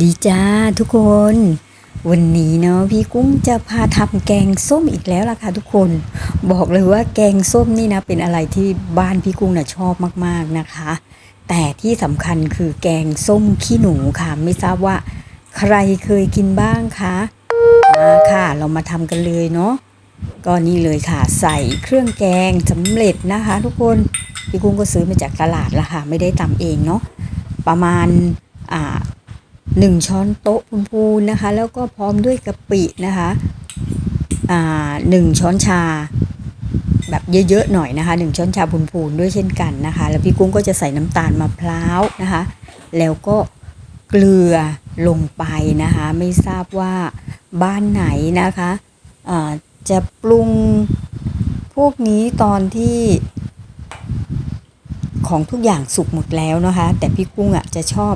ดีจ้าทุกคน วันนี้เนาะพี่กุ้งจะพาทำแกงส้มอีกแล้วล่ะค่ะทุกคน บอกเลยว่าแกงส้มนี่นะเป็นอะไรที่บ้านพี่กุ้งน่ะชอบมากๆนะคะ แต่ที่สำคัญคือแกงส้มขี้หนูค่ะ ไม่ทราบว่าใครเคยกินบ้างคะมาค่ะ เรามาทำกันเลยเนาะก็นี่เลยค่ะใส่เครื่องแกงสำเร็จนะคะ ทุกคนพี่กุ้งก็ซื้อมาจากตลาดละค่ะ ไม่ได้ตำเองเนาะประมาณอ่า หนึ่งช้อนโต๊ะพูนๆนะคะ แล้วก็พร้อมด้วยกะปินะคะอ่าหนึ่งช้อนชา แบบเยอะๆหน่อยนะคะหนึ่งช้อนชาพูนๆด้วยเช่นกันนะคะ แล้วพี่กุ้งก็จะใส่น้ำตาลมะพร้าวนะคะ แล้วก็เกลือลงไปนะคะ ไม่ทราบว่าบ้านไหนนะคะอ่าจะปรุงพวกนี้ตอนที่ของทุกอย่างสุกหมดแล้วนะคะ แต่พี่กุ้งอะจะชอบ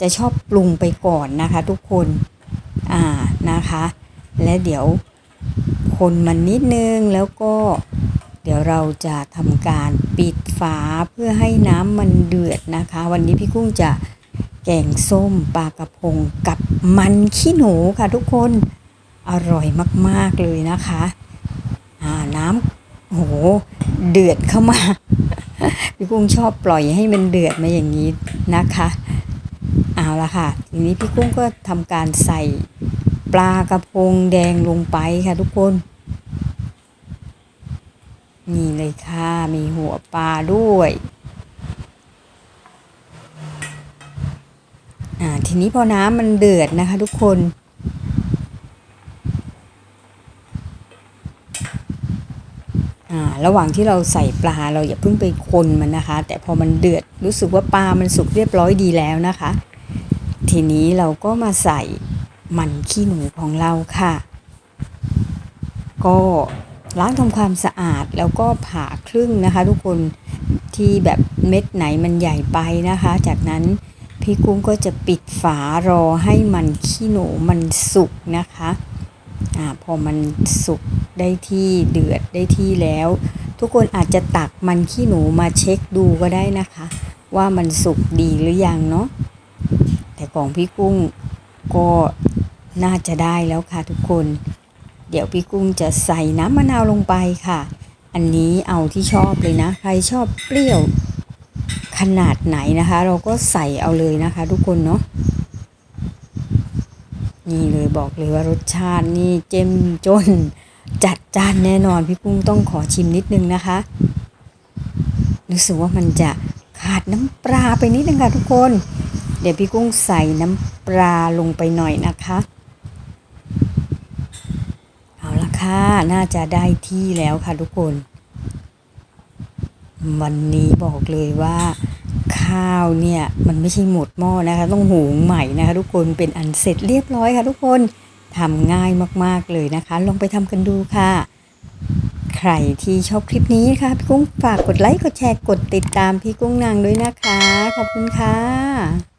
จะชอบปรุงไปก่อนนะคะทุกคน อ่านะคะ และเดี๋ยวคนมันนิดนึงแล้วก็เดี๋ยวเราจะทำการปิดฝาเพื่อให้น้ำมันเดือดนะคะ วันนี้พี่กุ้งจะแกงส้มปลากระพงกับมันขี้หนูค่ะทุกคนอร่อยมากๆเลยนะคะอ่าน้ำโอ้โหเดือดเข้ามา พี่กุ้งชอบปล่อยให้มันเดือดมาอย่างนี้นะคะ เอาละค่ะ ทีนี้พี่กุ้งก็ทำการใส่ปลากระพงแดงลงไปค่ะทุกคนนี่เลยค่ะ มีหัวปลาด้วยอ่าทีนี้พอน้ำมันเดือดนะคะทุกคน อ่า ระหว่างที่เราใส่ปลาเราอย่าเพิ่งไปคนมันนะคะ แต่พอมันเดือดรู้สึกว่าปลามันสุกเรียบร้อยดีแล้วนะคะ ทีนี้เราก็มาใส่มันขี้หนูของเราค่ะ ก็ล้างทำความสะอาดแล้วก็ผ่าครึ่งนะคะ ทุกคนที่แบบเม็ดไหนมันใหญ่ไปนะคะ จากนั้นพี่กุ้งก็จะปิดฝารอให้มันขี้หนูมันสุกนะคะอ่าพอมันสุกได้ที่เดือดได้ที่แล้ว ทุกคนอาจจะตักมันขี้หนูมาเช็คดูก็ได้นะคะ ว่ามันสุกดีหรือยังเนาะ ของพี่กุ้งก็น่าจะได้แล้วค่ะทุกคน เดี๋ยวพี่กุ้งจะใส่น้ำมะนาวลงไปค่ะ อันนี้เอาที่ชอบเลยนะ ใครชอบเปรี้ยวขนาดไหนนะคะ เราก็ใส่เอาเลยนะคะทุกคนเนาะนี่เลยบอกเลยว่ารสชาตินี่เจ้มจน จัดจ้านแน่นอนพี่กุ้งต้องขอชิมนิดนึงนะคะรู้สึกว่ามันจะขาดน้ำปลาไปนิดนึงค่ะทุกคน เดี๋ยวพี่กุ้งใส่น้ำปลาลงไปหน่อยนะคะ เอาละค่ะ น่าจะได้ที่แล้วค่ะทุกคน วันนี้บอกเลยว่าข้าวเนี่ยมันไม่ใช่หมดหม้อนะคะ ต้องหุงใหม่นะคะทุกคนเป็นอันเสร็จเรียบร้อยค่ะทุกคนทำง่ายมากๆเลยนะคะ ลองไปทำกันดูค่ะ ใครที่ชอบคลิปนี้ค่ะพี่กุ้งฝากกดไลค์กดแชร์กดติดตามพี่กุ้งนางด้วยนะคะ ขอบคุณค่ะ